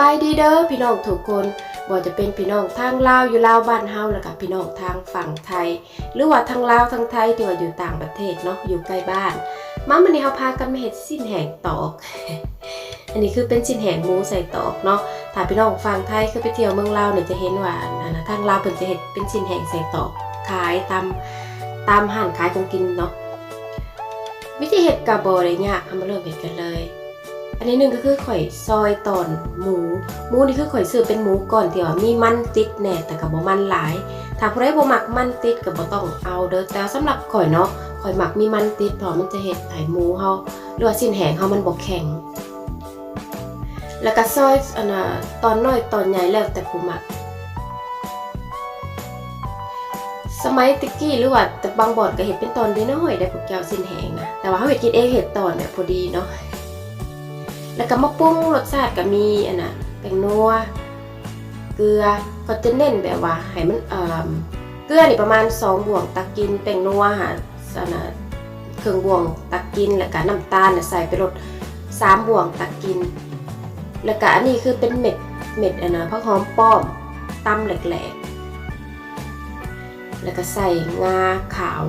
บายดีเด้อพี่น้องทุกคนบ่จะเป็นพี่น้องทางลาวอยู่ลาวบ้านเฮาแล้วก็พี่น้องทางฝั่งไทย หรือว่าทางลาวทางไทยที่ว่าอยู่ต่างประเทศเนาะอยู่ใกล้บ้านมามื้อนี้เฮาพากันมาเฮ็ดสิ้นแหงตอก อันนี้คือเป็นสิ้นแหงหมูใส่ตอกเนาะถ้าพี่น้องฝั่งไทยคือไปเที่ยวเมืองลาวเนี่ยจะเห็นว่าอันนะทางลาวเพิ่นจะเฮ็ดเป็นสิ้นแหงใส่ตอกขายตามตามห้านขายของกินเนาะวิธีเฮ็ดก็บ่ได้ยากเอามาเริ่มเฮ็ดกันเลย อันนี้หนึ่งก็คือข่อยซอยตอนหมู หมูนี่คือข่อยซื้อเป็นหมูก่อนที่ว่ามีมันติดแน่แต่กับบ่มันหลาย ถ้าผู้ใดบ่มักมันติดก็บ่ต้องเอาเด้อแต่สำหรับข่อยเนาะข่อยมักมีมันติดเพราะมันจะเฮ็ดให้หมูเฮาหรือว่าสิ้นแหงเฮามันบ่แข็ง แล้วก็ซอยอันน่ะตอนน้อยตอนใหญ่แล้วแต่ผู้มักสมัยตะกี้หรือว่าแต่บางบ่อนก็เฮ็ดเป็นตอนน้อยได้พวกแก้วสิ้นแหงนะแต่ว่าเฮาเฮ็ดกินเองเฮ็ดตอนเนี่ยพอดีเนาะ แล้วก็มาปรุงรสชาติก็มีอันน่ะแป้งนัวเกลือก็จะเน้นแบบว่าให้มันเอ่อเกลือนี่ประมาณ2บ่วงตักกินแป้งนัวหาอันน่ะเครื่องบ่วงตักกินแล้วก็น้ำตาลใส่ไปรส3บ่วงตักกิน แล้วก็อันนี้คือเป็นเม็ดเม็ดอันน่ะผักหอมป้อมตำแหลกๆ แล้วก็ใส่งาขาว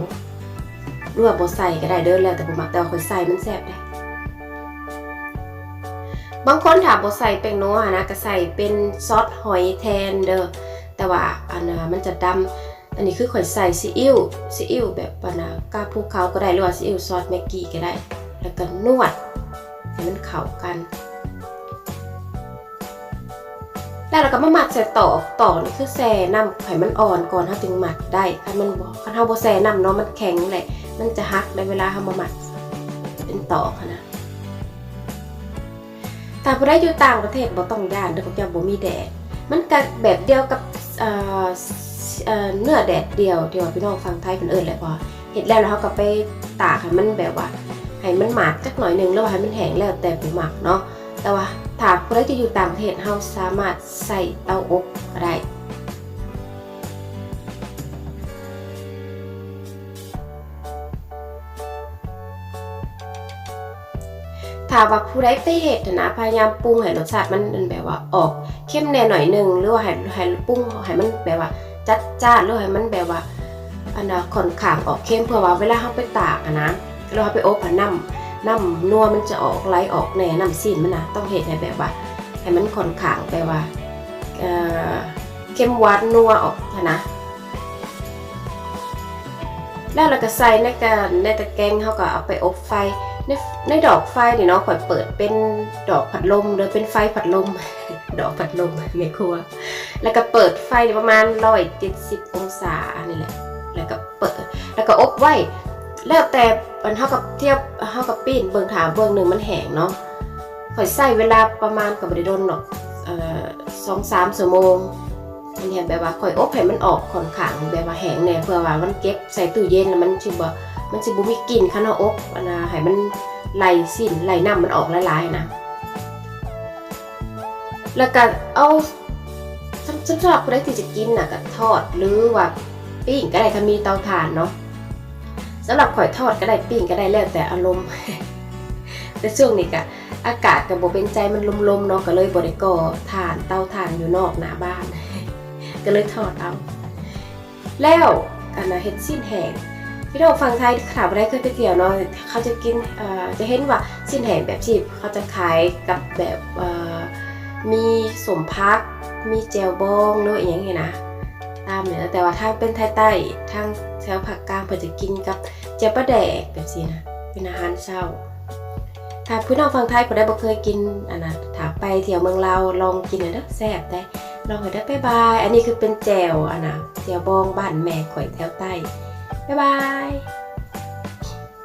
หรือว่าบ่ใส่ก็ได้เด้อแล้วแต่ผมมักแต่ว่าค่อยใส่มันแซ่บได้ บางคนถามบ่ใส่แป้งนัวนะก็ใส่เป็นซอสหอยแทนเด้อแต่ว่าอันน่ะมันจะดำอันนี้คือข่อยใส่ซีอิ๊วซีอิ๊วแบบปนะกาภูเขาก็ได้หรือว่าซีอิ๊วซอสแม็กกี้ก็ได้ แล้วก็นวดให้มันเข้ากันแล้วเราก็มาหมักใส่ต่อกตอนี่คือแช่น้ำให้มันอ่อนก่อนเฮาจึงหมักได้คันมันบ่คันเฮาบ่แช่น้ำเนาะมันแข็งแหละมันจะหักในเวลาเฮามาหมักเป็นต่อกอะนะ ถ้าผู้ใดอยู่ต่างประเทศบ่ต้องย่านเด้อพวกเจ้าบ่มีแดด มันก็แบบเดียวกับเนื้อแดดเดียวที่ว่าพี่น้องฟังไทยเพิ่นเอิ้นแหละพอเฮ็ดแล้วแล้วเฮาก็ไปตากให้มันแบบว่าให้มันหมักจักหน่อยหนึงแล้วให้มันแห้งแล้วแต่ผู้มักเนาะแต่ว่าถ้าผู้ใดจะอยู่ต่างประเทศเฮาสามารถใส่เตาอบก็ได้ ถ้าว่าผู้ใดไปเฮ็ดนะพยายามปรุงให้รสชาติมันแบบว่าออกเข้มแน่หน่อยหนึงหรือว่าให้ให้ปรุงให้มันแบบว่าจัดจ้านหรือให้มันแบบว่าอันน่ะค่อนข้างออกเข้มเพื่อว่าเวลาเฮาไปตากอะนะเฮาไปอบอะน้ำน้ำนัวมันจะออกไหลออกแน่น้ำซีนมันนะต้องเฮ็ดให้แบบว่าให้มันค่อนข้างแบบว่าเข้มหวานนัวออกนนะแล้วเราก็ใส่ในกระในตะแกรงเขาก็เอาไปอบไฟ ในในดอกไฟนี่เนาะข่อยเปิดเป็นดอกผัดลมหรือเป็นไฟผัดลม ดอกผัดลมในครัว แล้วก็เปิดไฟประมาณ170องศานี่แหละ แล้วก็เปิด แล้วก็อบไว้ แล้วแต่มันเท่ากับเทียบเท่ากับปีนเบิ่งถามเบิ่งหนึ่งมันแห้งเนาะข่อยใส่เวลาประมาณกับบริโดนหรอกสองสามชั่วโมงอันนี้แบบว่าข่อยอบให้มันออกค่อนข้างแบบว่าแห้งแน่เพื่อว่ามันเก็บใส่ตู้เย็นแล้วมันสิบ่ มันสิบ่มีกลิ่นคันอาอบอันน่ะให้มันไหลสิ้นไหลน้ำมันออกหลายๆนะ แล้วก็เอาสำสำหรับผู้ใดที่จะกินน่ะก็ทอดหรือว่าปิ้งก็ได้ถ้ามีเตาถ่านเนาะสำหรับข่อยทอดก็ได้ปิ้งก็ได้แล้วแต่อารมณ์ แต่ช่วงนี้ก็อากาศก็บ่เป็นใจมันลมๆเนาะก็เลยบ่ได้ก่อถ่านเตาถ่านอยู่นอกหน้าบ้าน ก็เลยทอดเอา แล้วอันน่ะเฮ็ดสิ้นแห้ง พี่น้องฟังไทยถามอะไรเคยไปเที่ยวเนาะเขาจะกินจะเห็นว่าสิ้นแห้งแบบที่เขาจะขายกับแบบมีสมพัก มีแจวบองเนอะอย่างเงี้ยนะตามเนี่ยแต่ว่าถ้าเป็นไทยใต้ทางแถวภาคกลางเพิ่นจะกินกับเจียวปลาแดกแบบนี้นะเป็นอาหารเช้าถ้าพี่น้องฟังไทยบ่ได้บ่เคยกินอันนะถ้าไปเที่ยวเมืองลาลองกินหน่อยเด้อแซ่บได้ลองหน่อยได้บายบายอันนี้คือเป็นแจวอะนะแจวบองบ้านแม่ข่อยแถวใต้ บ๊ายบาย